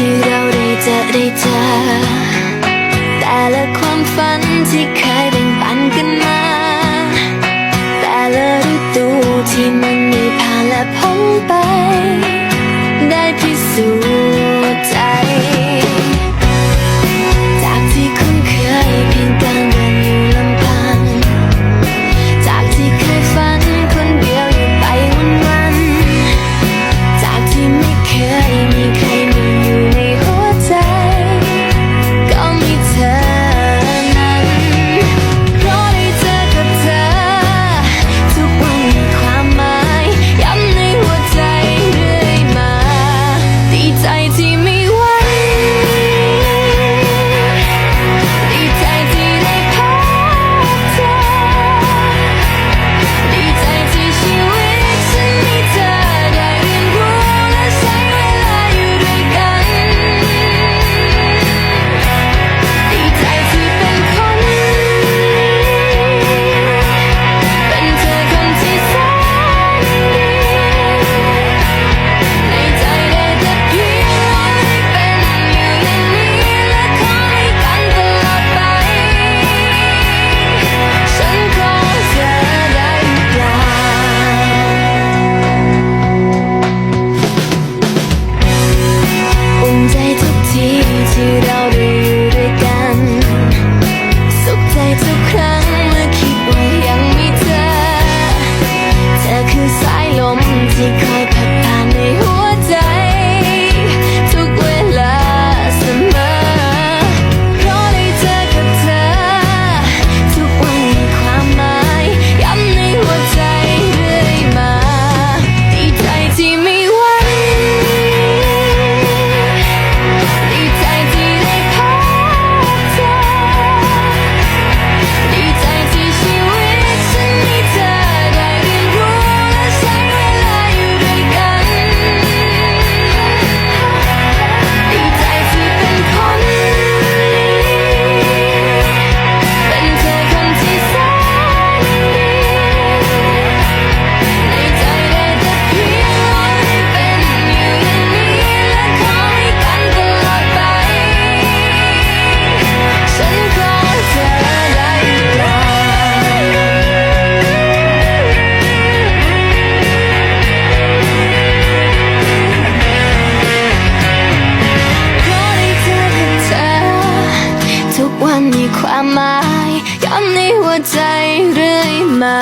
ที่เราได้เจอได้เจอแต่ละความฝันที่เคยแบ่งปันกันมา แต่ละฤดูที่มันไมีผ่านและพบ วันมีความหมายย้ำในหัวใจเรื่อยมา